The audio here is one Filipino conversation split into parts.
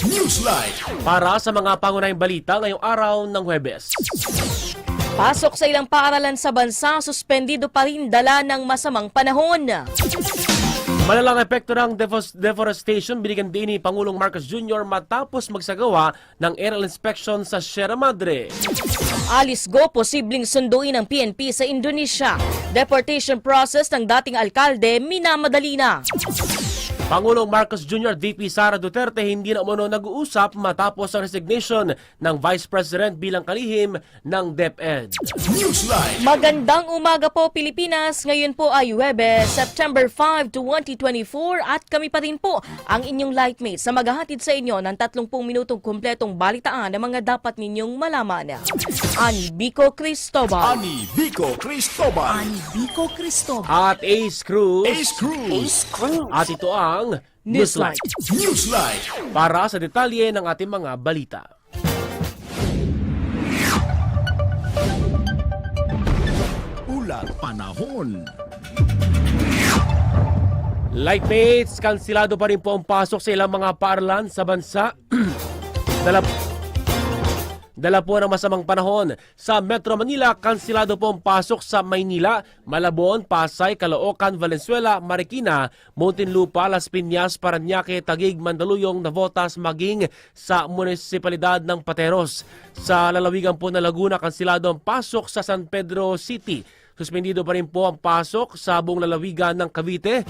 Newsline. Para sa mga pangunahing balita ngayong araw ng Huwebes. Pasok sa ilang paaralan sa bansa, suspendido pa rin dala ng masamang panahon. Malalang epekto ng deforestation binigyan din ni Pangulong Marcos Jr. matapos magsagawa ng aerial inspection sa Sierra Madre. Alice Go posibleng sunduin ng PNP sa Indonesia. Deportation process ng dating alkalde minamadali na. Pangulong Marcos Jr. VP Sara Duterte hindi na umano nag-uusap matapos ang resignation ng Vice President bilang kalihim ng DepEd. Newsline. Magandang umaga po Pilipinas. Ngayon po ay Webes, September 5, 2024 at kami pa rin po ang inyong lightmates sa maghahatid sa inyo ng 30 minutong kumpletong balitaan ng mga dapat ninyong malaman. Ani Bico Cristobal. Ani Vico Cristobal. Vico Cristobal. At Ace Cruz. Ace Cruz. Ace Cruz. At ito ang Newsline. Newsline. Newsline. Para sa detalye ng ating mga balita. Ulat panahon. Lightmates, kansilado pa rin po ang pasok sa ilang mga paaralan sa bansa. Dala, dala po ng masamang panahon. Sa Metro Manila, kansilado po ang pasok sa Maynila, Malabon, Pasay, Caloocan, Valenzuela, Marikina, Muntinlupa, Las Piñas, Paranaque, Tagig, Mandaluyong, Navotas, maging sa munisipalidad ng Pateros. Sa lalawigan po na Laguna, kansilado ang pasok sa San Pedro City. Suspendido pa rin po ang pasok sa buong lalawigan ng Cavite,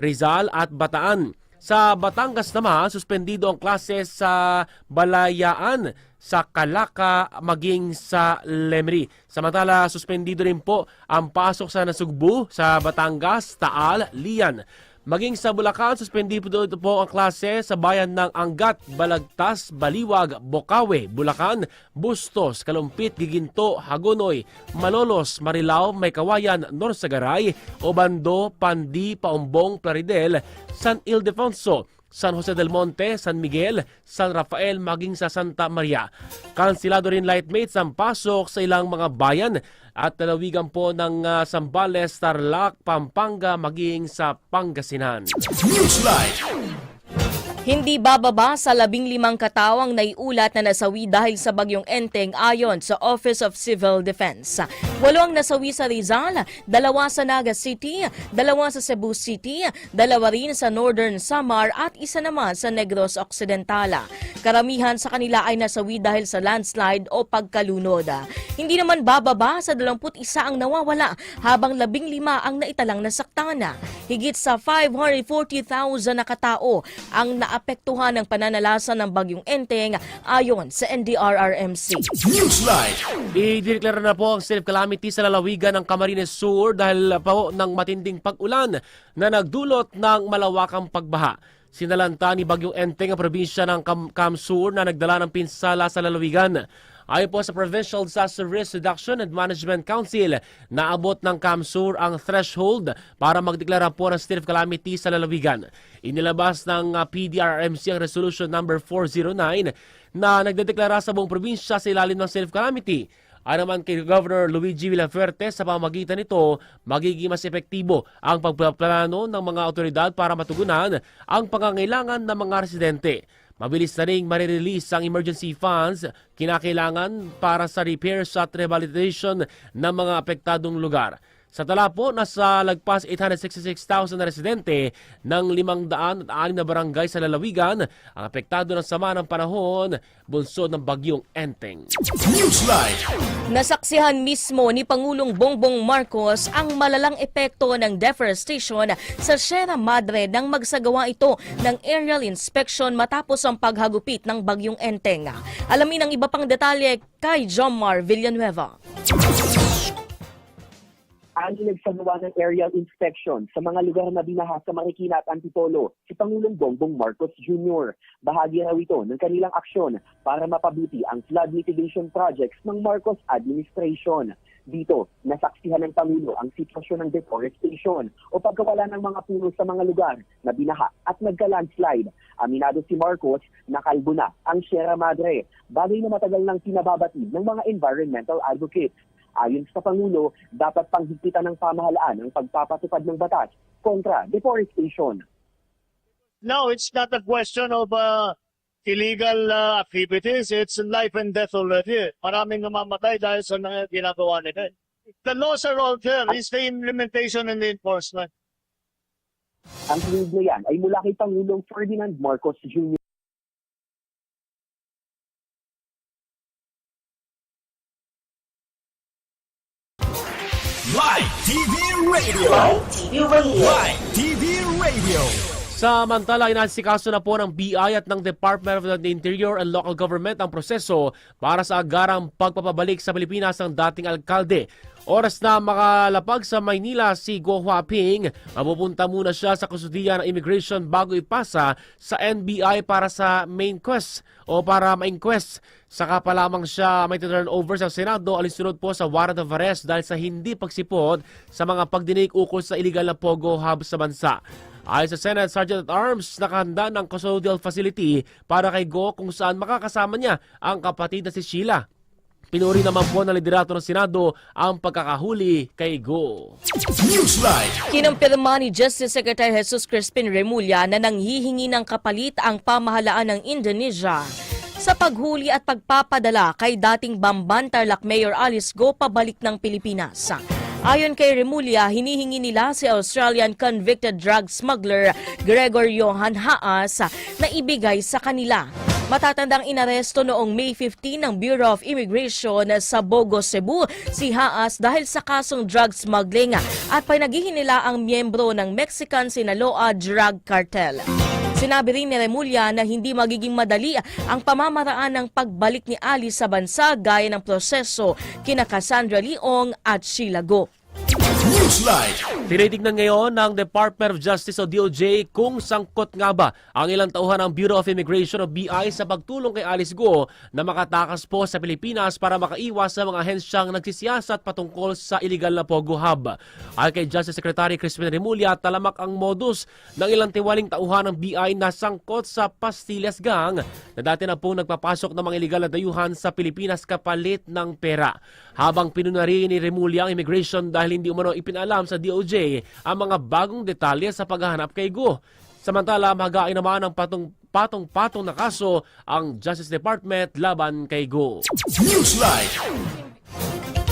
Rizal at Bataan. Sa Batangas naman, suspendido ang klase sa Balayaan, sa Kalaka, maging sa Lemri. Samantala, suspendido rin po ang pasok sa Nasugbu, sa Batangas, Taal, Lian. Maging sa Bulacan, suspendido po ang klase sa bayan ng Angat, Balagtas, Baliwag, Bokawe, Bulacan, Bustos, Kalumpit, Giginto, Hagonoy, Malolos, Marilao, Maykawayan, Norsagaray, Obando, Pandi, Paumbong, Plaridel, San Ildefonso, San Jose del Monte, San Miguel, San Rafael, maging sa Santa Maria. Kansilado rin lightmates ang pasok sa ilang mga bayan at lalawigan po ng ah, Sambales, Tarlac, Pampanga, maging sa Pangasinan. Newsline. Hindi bababa sa labing limang katawang naiulat na nasawi dahil sa bagyong Enteng ayon sa Office of Civil Defense. Walo ang nasawi sa Rizal, dalawa sa Naga City, dalawa sa Cebu City, dalawa rin sa Northern Samar at isa naman sa Negros Occidental. Karamihan sa kanila ay nasawi dahil sa landslide o pagkalunod. Hindi naman bababa sa 21 ang nawawala habang 15 ang naitalang nasaktan. Higit sa 540,000 na katao ang naapektuhan ng pananalasan ng bagyong Enteng ayon sa NDRRMC. Newsline. Idineklara na po ang state of calamity sa lalawigan ng Camarines Sur dahil po ng matinding pag-ulan na nagdulot ng malawakang pagbaha. Sinalanta ni Bagyong Enteng ang probinsya ng Cam Camsur na nagdala ng pinsala sa lalawigan. Ayon po sa Provincial Disaster Risk Reduction and Management Council, naabot ng CAMSUR ang threshold para magdeklara po ng state of calamity sa lalawigan. Inilabas ng uh, PDRMC ang Resolution number 409 na nagdedeklara sa buong probinsya sa ilalim ng state of calamity. Ayon naman kay Governor Luigi Villafuerte, sa pamagitan nito, magiging mas epektibo ang pagpaplano ng mga otoridad para matugunan ang pangangailangan ng mga residente. Mabilis na ring marirelease ang emergency funds kinakailangan para sa repairs at rehabilitation ng mga apektadong lugar. Sa tala po, nasa lagpas 866,000 na residente ng 506 na barangay sa lalawigan ang apektado ng sama ng panahon bunsod ng bagyong Enteng. Newsline. Nasaksihan mismo ni Pangulong Bongbong Marcos ang malalang epekto ng deforestation sa Sierra Madre nang magsagawa ito ng aerial inspection matapos ang paghagupit ng bagyong Enteng. Alamin ang iba pang detalye kay Jomar Villanueva. Ani nagsagawa ng aerial inspection sa mga lugar na binaha sa Marikina at Antipolo si Pangulong Bongbong Marcos Jr. Bahagi raw ito ng kanilang aksyon para mapabuti ang flood mitigation projects ng Marcos administration. Dito, nasaksihan ng Pangulo ang sitwasyon ng deforestation o pagkawala ng mga puno sa mga lugar na binaha at nagka-landslide. Aminado si Marcos na kalbo na ang Sierra Madre, bagay na matagal nang pinababatid ng mga environmental advocates. Ayon sa Pangulo, dapat panghigpitan ng pamahalaan ang pagpapatupad ng batas kontra deforestation. No, it's not a question of uh, illegal uh, activities. It's life and death already. Maraming namamatay dahil sa mga ginagawa nila. The laws are all there. It's the implementation and the enforcement. Ang kinig na yan ay mula kay Pangulong Ferdinand Marcos Jr. TV Radio. Live TV Radio. Live TV Radio. Samantala, inasikaso na po ng BI at ng Department of the Interior and Local Government ang proseso para sa agarang pagpapabalik sa Pilipinas ng dating alkalde. Oras na makalapag sa Maynila si Go Huaping. Mapupunta muna siya sa kusudiya ng immigration bago ipasa sa NBI para sa main quest o para ma-inquest. Saka pa lamang siya may turn over sa Senado alinsunod po sa warrant of arrest dahil sa hindi pagsipot sa mga pagdinig ukol sa illegal na Pogo Hub sa bansa. Ayon sa Senate Sergeant at Arms, nakahanda ng custodial facility para kay Go kung saan makakasama niya ang kapatid na si Sheila. Pinuri naman po ng liderato ng Senado ang pagkakahuli kay Go. Newsline. Kinumpirma ni Justice Secretary Jesus Crispin Remulla na nanghihingi ng kapalit ang pamahalaan ng Indonesia sa paghuli at pagpapadala kay dating Bamban Tarlac Mayor Alice Go pabalik ng Pilipinas. Ayon kay Remulla, hinihingi nila si Australian convicted drug smuggler Gregor Johan Haas na ibigay sa kanila. Matatandang inaresto noong May 15 ng Bureau of Immigration sa Bogo, Cebu si Haas dahil sa kasong drug smuggling at panagihin nila ang miyembro ng Mexican Sinaloa Drug Cartel. Sinabi rin ni Remulla na hindi magiging madali ang pamamaraan ng pagbalik ni Ali sa bansa gaya ng proseso kina Cassandra Leong at Sheila Go. Newsline. Tinitignan ngayon ng Department of Justice o DOJ kung sangkot nga ba ang ilang tauhan ng Bureau of Immigration o BI sa pagtulong kay Alice Go na makatakas po sa Pilipinas para makaiwas sa mga hensyang nagsisiyasat patungkol sa illegal na Pogo Hub. Ayon kay Justice Secretary Crispin Remulla, talamak ang modus ng ilang tiwaling tauhan ng BI na sangkot sa Pastillas Gang na dati na po nagpapasok ng mga illegal na dayuhan sa Pilipinas kapalit ng pera. Habang pinunari ni Remulla ang immigration dahil hindi umano ipinalam sa DOJ ang mga bagong detalye sa paghahanap kay Go. Samantala, mahagain naman ang patong patong-patong na kaso ang Justice Department laban kay Go. Newsline.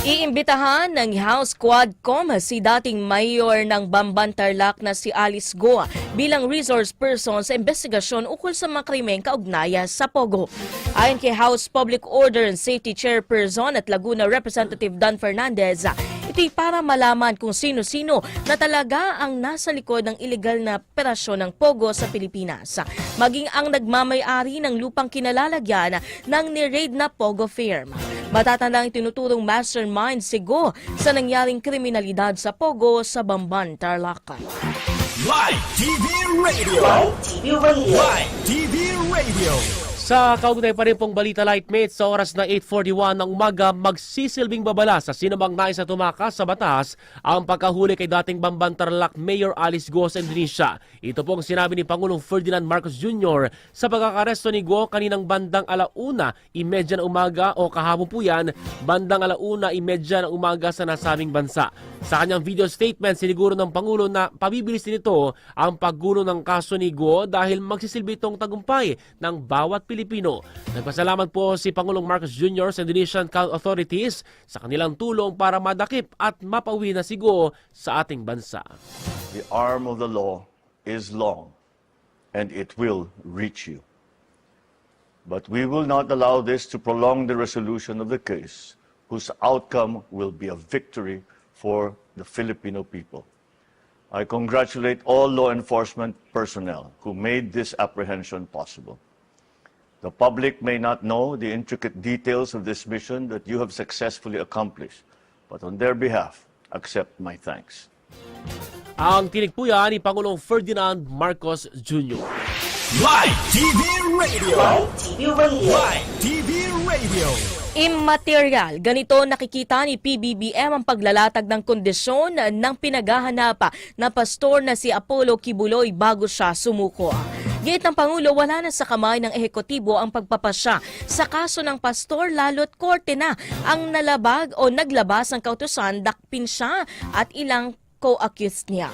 Iimbitahan ng House Quadcom si dating mayor ng Bamban Tarlac na si Alice Goa bilang resource person sa investigasyon ukol sa mga krimeng kaugnaya sa Pogo. Ayon kay House Public Order and Safety Chairperson at Laguna Representative Dan Fernandez, ito'y para malaman kung sino-sino na talaga ang nasa likod ng ilegal na operasyon ng Pogo sa Pilipinas. Maging ang nagmamay-ari ng lupang kinalalagyan ng ni-raid na Pogo firm. Matatandang tinuturong mastermind si Go sa nangyaring kriminalidad sa Pogo sa Bamban, Tarlac. Live TV Radio. Live TV Radio. Live TV Radio. Sa kaugnay pa rin pong balita lightmates sa oras na 8.41 ng umaga, magsisilbing babala sa sinamang nais na tumakas sa batas ang pagkahuli kay dating Bamban Tarlac Mayor Alice Go sa Indonesia. Ito pong sinabi ni Pangulong Ferdinand Marcos Jr. sa pagkakaresto ni Go kaninang bandang alauna, imedya ng umaga o kahapon po yan, bandang alauna, imedya ng umaga sa nasabing bansa. Sa kanyang video statement, siniguro ng Pangulo na pabibilis din ito ang paggulo ng kaso ni Go dahil magsisilbi itong tagumpay ng bawat Pilipino. Nagpasalamat po si Pangulong Marcos Jr. sa Indonesian authorities sa kanilang tulong para madakip at mapauwi na si Go sa ating bansa. The arm of the law is long and it will reach you. But we will not allow this to prolong the resolution of the case, whose outcome will be a victory for the Filipino people. I congratulate all law enforcement personnel who made this apprehension possible. The public may not know the intricate details of this mission that you have successfully accomplished, but on their behalf, accept my thanks. Ang tinig po yan ni Pangulong Ferdinand Marcos Jr. Live TV Radio. Live TV Radio. Live TV Radio. Immaterial, ganito nakikita ni PBBM ang paglalatag ng kondisyon ng pinaghahanap na pastor na si Apollo Kibuloy bago siya sumuko. Gate ng Pangulo, wala na sa kamay ng ehekutibo ang pagpapasya sa kaso ng pastor lalo't korte na ang nalabag o naglabas ng kautusan dakpin siya at ilang co-accused niya.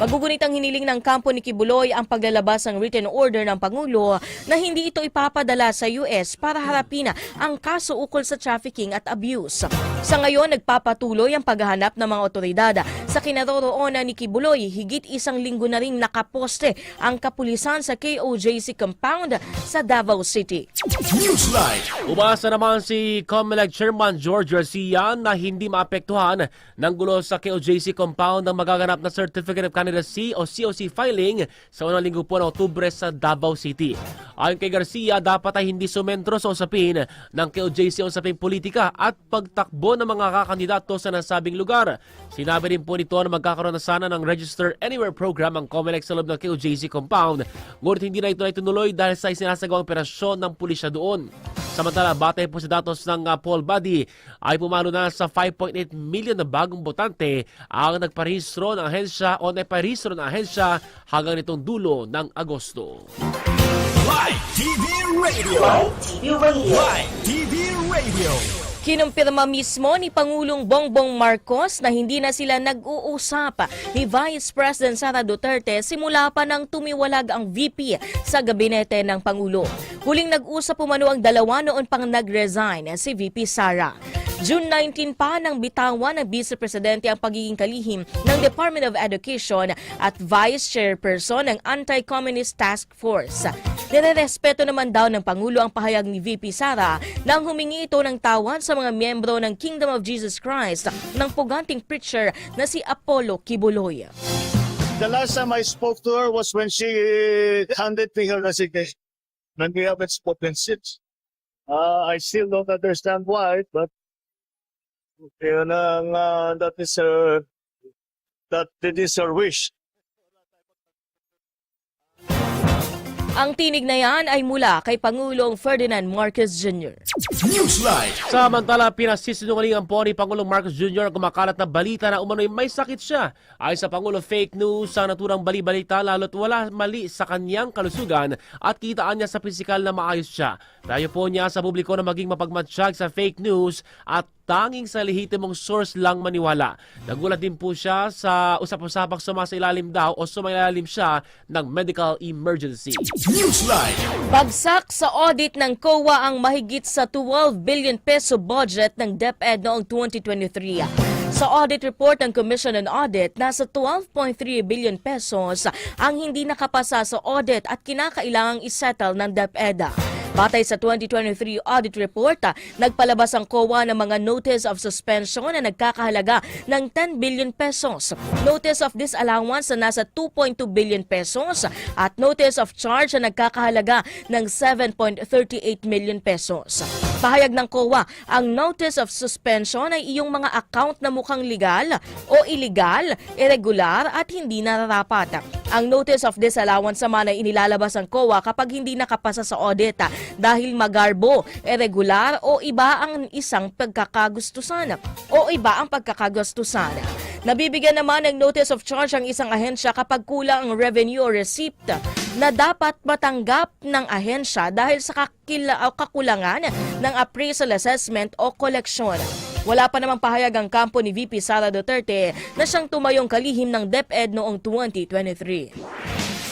Magugunit ang hiniling ng kampo ni Kibuloy ang paglalabas ng written order ng Pangulo na hindi ito ipapadala sa US para harapin ang kaso ukol sa trafficking at abuse. Sa ngayon, nagpapatuloy ang paghahanap ng mga otoridad sa kinaroroonan ni Kibuloy. Higit isang linggo na rin nakaposte ang kapulisan sa KOJC compound sa Davao City. Newsline. Umasa naman si COMELEC Chairman George Garcia na hindi maapektuhan ng gulo sa KOJC compound ng magaganap na Certificate of Candidacy o COC filing sa unang linggo po ng Oktubre sa Davao City. Ayon kay Garcia, dapat ay hindi sumentro sa usapin ng KOJC o usaping politika at pagtakbo ng mga kakandidato sa nasabing lugar. Sinabi rin po nito na magkakaroon na sana ng Register Anywhere program ang COMELEC sa loob ng KOJC compound. Ngunit hindi na ito na itunuloy dahil sa isinasagawang operasyon ng pulisya doon. Samantala, batay po sa datos ng uh, poll body ay pumalo na sa 5.8 million na bagong botante ang nagparehistro ng ahensya o nagparehistro ng ahensya hanggang nitong dulo ng Agosto. Live TV Radio. Live TV Radio. Live TV Radio. Kinumpirma mismo ni Pangulong Bongbong Marcos na hindi na sila nag-uusap ni Vice President Sara Duterte simula pa nang tumiwalag ang VP sa gabinete ng Pangulo. Huling nag-usap umano ang dalawa noon pang nag-resign si VP Sara. June 19 pa nang bitawan ng Vice Presidente ang pagiging kalihim ng Department of Education at Vice Chairperson ng Anti-Communist Task Force. Nirerespeto naman daw ng Pangulo ang pahayag ni VP Sara nang humingi ito ng tawad sa mga miyembro ng Kingdom of Jesus Christ ng puganting preacher na si Apollo Kibuloy. The last time I spoke to her was when she handed me her resignation. And we haven't spoken since. Uh, I still don't understand why, but yun ang, uh, that is her, that it is her wish. Ang tinig na yan ay mula kay Pangulong Ferdinand Marcos Jr. Newsline. Samantala, pinasisinungalingan po ni Pangulong Marcos Jr. ang kumakalat na balita na umano'y may sakit siya. Ay sa Pangulo fake news sa naturang bali-balita lalo't wala mali sa kanyang kalusugan at kitaan niya sa pisikal na maayos siya. Tayo po niya sa publiko na maging mapagmatsyag sa fake news at tanging sa lehitimong source lang maniwala. Nagulat din po siya sa usap-usapang sumasailalim daw o sumailalim siya ng medical emergency. Newsline. Bagsak sa audit ng COA ang mahigit sa 12 billion peso budget ng DepEd noong 2023. Sa audit report ng Commission on Audit, nasa 12.3 billion pesos ang hindi nakapasa sa audit at kinakailangang isettle ng DepEd. Batay sa 2023 audit report, ah, nagpalabas ang COA ng mga notice of suspension na nagkakahalaga ng 10 billion pesos, notice of disallowance na nasa 2.2 billion pesos at notice of charge na nagkakahalaga ng 7.38 million pesos. Pahayag ng COA, ang notice of suspension ay iyong mga account na mukhang legal o illegal, irregular at hindi nararapat. Ang notice of disallowance naman ay inilalabas ng COA kapag hindi nakapasa sa audit ah, dahil magarbo, irregular o iba ang isang pagkakagustusan o iba ang pagkakagustusan. Nabibigyan naman ng notice of charge ang isang ahensya kapag kulang ang revenue or receipt na dapat matanggap ng ahensya dahil sa kakila, o kakulangan ng appraisal assessment o koleksyon. Wala pa namang pahayag ang kampo ni VP Sara Duterte na siyang tumayong kalihim ng DepEd noong 2023.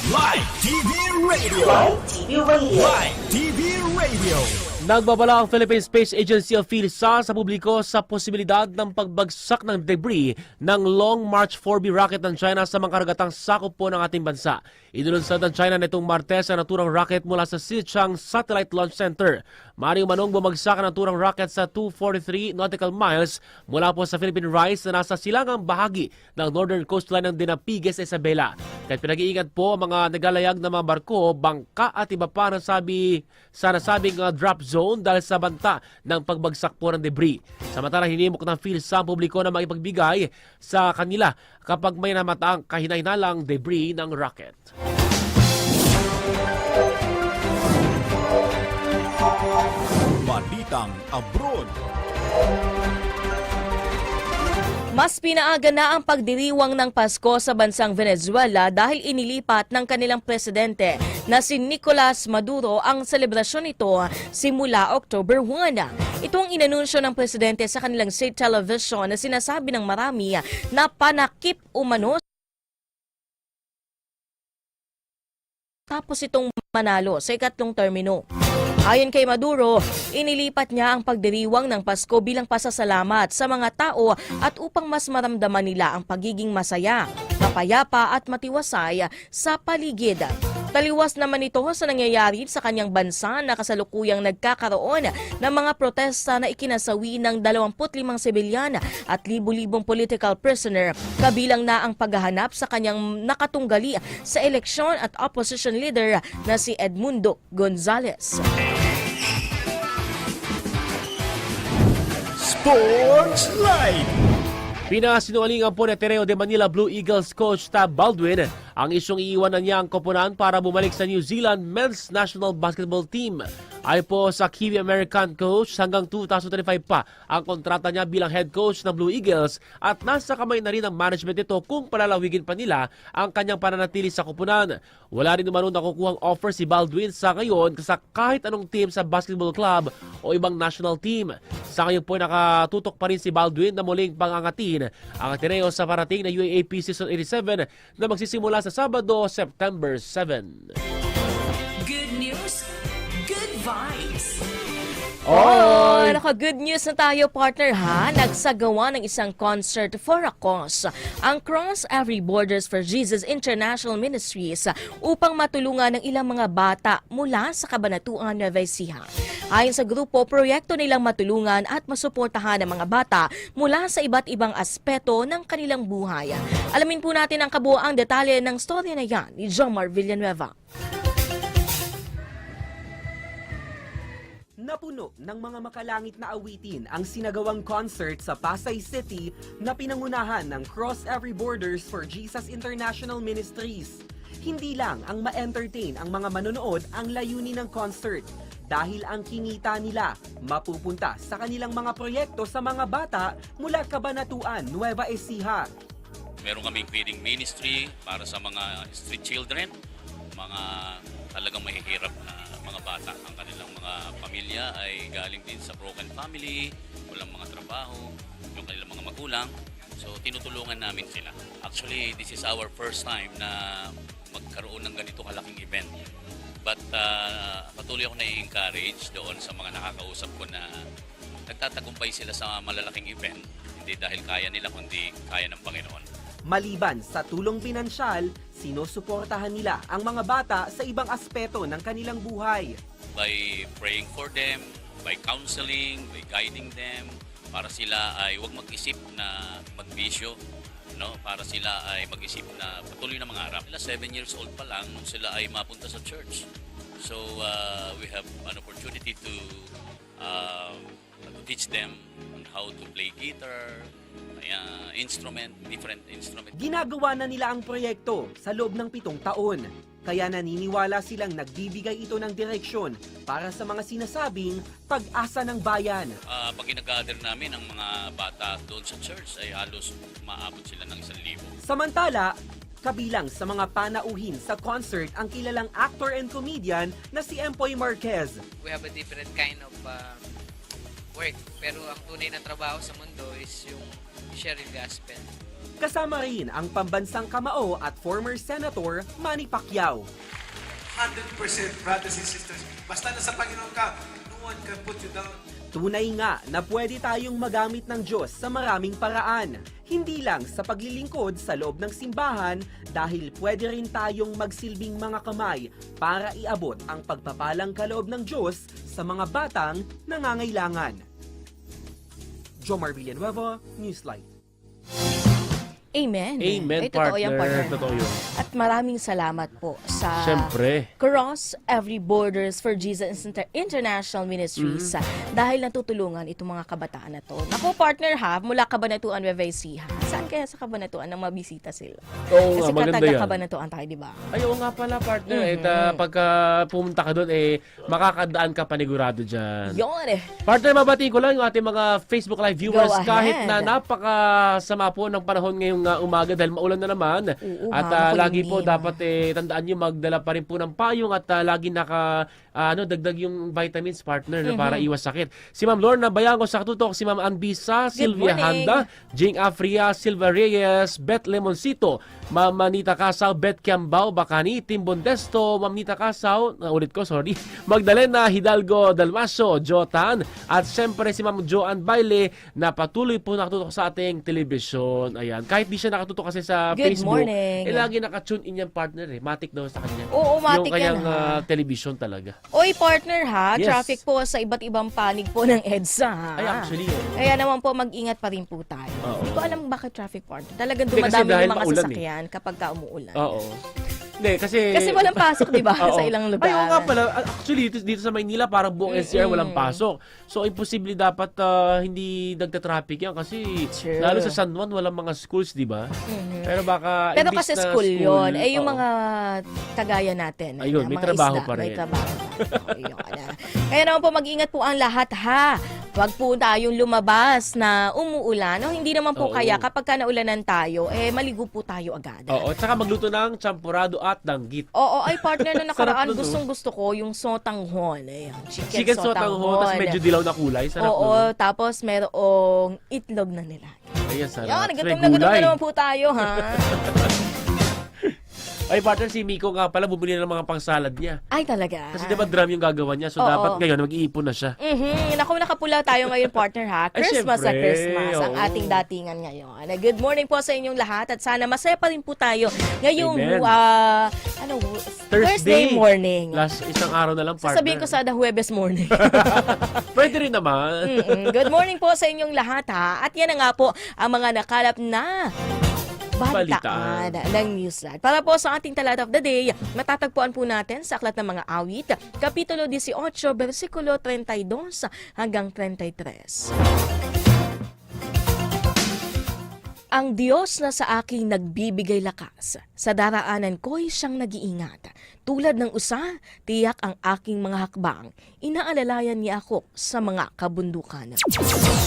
Live TV Radio. Live TV Radio. Live TV Radio. Nagbabala ang Philippine Space Agency o PhilSA sa publiko sa posibilidad ng pagbagsak ng debris ng Long March 4B rocket ng China sa mga karagatang sakop po ng ating bansa. Inulunsad ng China nitong Martes ang naturang rocket mula sa Xichang Satellite Launch Center. Maring manong bumagsak ang naturang rocket sa 243 nautical miles mula po sa Philippine Rise na nasa silangang bahagi ng northern coastline ng Dinapiges, Isabela. Kahit pinag-iingat po ang mga nagalayag na mga barko, bangka at iba pa na sabi sa nasabing uh, drop zone zone dahil sa banta ng pagbagsak po ng debris. Samantala, hinimok ng PhilSA ang publiko na makipagbigay sa kanila kapag may namataang kahinahinalang debris ng rocket. Balitang Abroad. Mas pinaaga na ang pagdiriwang ng Pasko sa bansang Venezuela dahil inilipat ng kanilang presidente na si Nicolas Maduro ang selebrasyon nito simula October 1. Ito ang inanunsyo ng presidente sa kanilang state television na sinasabi ng marami na panakip umano tapos itong manalo sa ikatlong termino. Ayon kay Maduro, inilipat niya ang pagdiriwang ng Pasko bilang pasasalamat sa mga tao at upang mas maramdaman nila ang pagiging masaya, mapayapa at matiwasay sa paligid. Taliwas naman ito sa nangyayari sa kanyang bansa na kasalukuyang nagkakaroon ng mga protesta na ikinasawi ng 25 sibilyan at libu-libong political prisoner kabilang na ang paghahanap sa kanyang nakatunggali sa eleksyon at opposition leader na si Edmundo Gonzales. Sports Live. Pinasinungalingan po ni Tereo de Manila Blue Eagles coach Tab Baldwin ang isyong iiwanan niya ang koponan para bumalik sa New Zealand Men's National Basketball Team. Ay po sa Kiwi American coach hanggang 2025 pa ang kontrata niya bilang head coach ng Blue Eagles at nasa kamay na rin ng management nito kung palalawigin pa nila ang kanyang pananatili sa koponan. Wala rin naman nakukuhang offer si Baldwin sa ngayon sa kahit anong team sa basketball club o ibang national team. Sa ngayon po nakatutok pa rin si Baldwin na muling pangangatin ang Ateneo sa parating na UAAP Season 87 na magsisimula sa Sabado, September 7. Oh, naka good news na tayo partner ha. Nagsagawa ng isang concert for a cause. Ang Cross Every Borders for Jesus International Ministries upang matulungan ng ilang mga bata mula sa Kabanatuan Nueva Ecija. Ayon sa grupo, proyekto nilang matulungan at masuportahan ang mga bata mula sa iba't ibang aspeto ng kanilang buhay. Alamin po natin ang kabuoang detalye ng storya na yan ni Jomar Villanueva. Napuno ng mga makalangit na awitin ang sinagawang concert sa Pasay City na pinangunahan ng Cross Every Borders for Jesus International Ministries. Hindi lang ang ma-entertain ang mga manonood ang layunin ng concert dahil ang kinita nila mapupunta sa kanilang mga proyekto sa mga bata mula Kabanatuan, Nueva Ecija. Meron kaming feeding ministry para sa mga street children, mga talagang mahihirap na mga bata. Ang kanilang mga pamilya ay galing din sa broken family, walang mga trabaho, yung kanilang mga magulang. So tinutulungan namin sila. Actually, this is our first time na magkaroon ng ganito kalaking event. But uh, patuloy ako na-encourage doon sa mga nakakausap ko na nagtatagumpay sila sa malalaking event. Hindi dahil kaya nila, kundi kaya ng Panginoon. Maliban sa tulong pinansyal, sinusuportahan nila ang mga bata sa ibang aspeto ng kanilang buhay. by praying for them, by counseling, by guiding them, para sila ay huwag mag-isip na magbisyo, no? para sila ay mag-isip na patuloy na mangarap. Sila 7 years old pa lang nung sila ay mapunta sa church. So uh, we have an opportunity to, uh, to teach them on how to play guitar, uh, instrument, different instrument. Ginagawa na nila ang proyekto sa loob ng pitong taon. Kaya naniniwala silang nagbibigay ito ng direksyon para sa mga sinasabing pag-asa ng bayan. Uh, pag ginag-gather namin ang mga bata doon sa church ay halos maabot sila ng isang libo. Samantala, kabilang sa mga panauhin sa concert ang kilalang actor and comedian na si Empoy Marquez. we have a different kind of uh, work. Pero ang tunay na trabaho sa mundo is yung share yung gospel. Kasama rin ang pambansang kamao at former Senator Manny Pacquiao. 100% brothers and sisters. Basta nasa Panginoon ka, no one can put you down. Tunay nga na pwede tayong magamit ng Diyos sa maraming paraan. Hindi lang sa paglilingkod sa loob ng simbahan dahil pwede rin tayong magsilbing mga kamay para iabot ang pagpapalang kaloob ng Diyos sa mga batang nangangailangan. Jomar Villanueva, Newslight. Amen. Amen, Ay, totoo partner. yan, partner. Totoo yun. At maraming salamat po sa Siyempre. Cross Every Borders for Jesus Inter- International Ministries Mm-hmm. ah, dahil natutulungan itong mga kabataan na to. Naku, partner ha, mula Kabanatuan Nueva Ecija. Saan kaya sa Kabanatuan nang mabisita sila? Oo nga, Kasi maganda kataga yan. Kabanatuan tayo, di ba? Ay, oo nga pala, partner. Mhm. Eh, ta- pagka pumunta ka doon, eh, makakadaan ka panigurado dyan. Yun eh. Partner, mabatiin ko lang yung ating mga Facebook Live viewers Go ahead. kahit na napakasama po ng panahon ngayong uh, umaga dahil maulan na naman. Oo, at uh, lagi po dapat eh, tandaan nyo magdala pa rin po ng payong at uh, lagi naka uh, ano dagdag yung vitamins partner no, para iwas sakit. Si Ma'am Lorna Bayango sa katutok, si Ma'am Anbisa, Sylvia morning. Handa, Jing Afria, Silva Reyes, Beth Lemoncito, Ma'am Manita Casaw, Beth Kiambao, Bacani, Tim Bondesto, Ma'am Nita Casaw, na ulit ko, sorry, Magdalena Hidalgo Dalmaso, Jotan, at syempre si Ma'am Joanne Baile na patuloy po nakatutok sa ating telebisyon. Ayan, kahit di siya nakatutok kasi sa Good Facebook, morning. eh lagi nakatune in yung partner eh. Matik daw sa kanya. Oo, matik yung kanyang yan, ha? ah, television talaga. Oy, partner ha, Yes. traffic po sa iba't ibang panig po ng EDSA ha. Ay, actually, oh. Kaya naman po, mag-ingat pa rin po tayo. Oo. Hindi ko alam bakit traffic partner. Talagang Hindi, kasi dumadami dahil yung mga maulan, eh. sasakyan kapag ka umuulan. Oo. Hindi, kasi... Kasi walang pasok, di ba? Sa ilang lugar. Ay, oo nga pala. Actually, dito, dito sa Maynila, parang buong NCR walang pasok. So, imposible dapat ah, hindi nagta-traffic yan kasi True. lalo sa San Juan, walang mga schools, di ba? Mhm. Pero baka... Pero imbis kasi na school, yun. Eh, yung oo. mga kagaya natin. Ayun, na may mga trabaho isda, pa rin. May trabaho pa. Oo, yun, ah. Kaya naman po, mag-ingat po ang lahat, ha? Huwag po tayong lumabas na umuulan. O hindi naman po Oo. kaya kapag ka naulanan tayo, eh, maligo po tayo agad. Oo, tsaka magluto ng champurado at danggit. Oo, ay partner na Sarap nakaraan, nun, no? gustong gusto ko yung sotanghon. Ayan, chicken, Chicken sotanghon, tapos medyo dilaw na kulay. Sarap Oo, nun. tapos merong itlog na nila. Ayan, sarap. Yan, may na gutom na gulay. naman po tayo, ha? Ay, partner, si Miko nga pala, bumili na ng mga pang-salad niya. Ay, talaga. Kasi di ba drum yung gagawa niya, so Oo. dapat ngayon mag-iipon na siya. Mhm. Naku, nakapula tayo ngayon, partner, ha? Ay, Christmas sa syempre, Christmas, ang oo. ating datingan ngayon. Good morning po sa inyong lahat at sana masaya pa rin po tayo ngayong Amen. ah, ano, Thursday, morning. Last isang araw na lang, partner. Sasabihin ko sana Huwebes morning. Pwede rin naman. Mm-mm. Good morning po sa inyong lahat ha. At yan na nga po ang mga nakalap na balitaan ng Newsline. Para po sa ating talat of the day, matatagpuan po natin sa Aklat ng Mga Awit, Kapitulo 18, versikulo 32 hanggang 33. Ang Diyos na sa aking nagbibigay lakas, sa daraanan ko'y siyang nag-iingat. Tulad ng usa, tiyak ang aking mga hakbang. Inaalalayan niya ako sa mga kabundukan.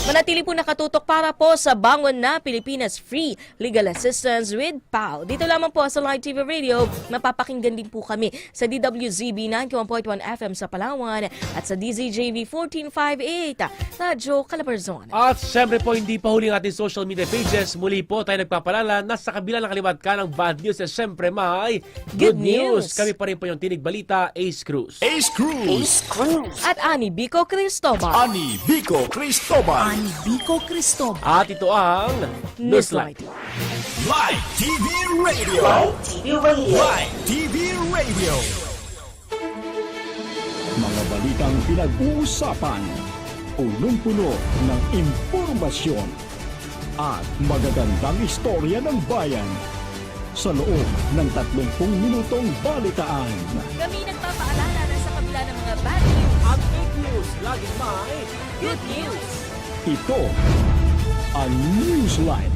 Manatili po nakatutok para po sa Bangon na Pilipinas Free Legal Assistance with PAL. Dito lamang po sa Live TV Radio, mapapakinggan din po kami sa DWZB 91.1 FM sa Palawan at sa DZJV 1458 Radyo Calabarzon. At syempre po, hindi pa huli ang ating social media pages. Muli po tayo nagpapalala na sa kabila ng kaliwat ka ng bad news, eh, syempre may Good news. Kami pa rin po yung Tinig Balita, Ace Cruz. Ace Cruz. At Ani Bico Cristobal. Ani Vico Cristobal. Ani Vico Cristobal. At ito ang. Newslight. Live TV Radio. Live TV Radio. Live TV Radio. Mga balitang pinag-uusapan, punong-puno ng impormasyon at magagandang istorya ng bayan sa loob ng 30 minutong balitaan. Kami nagpapaalala na sa kabila ng mga bad news, At fake news, laging may good news. Ito ang Newsline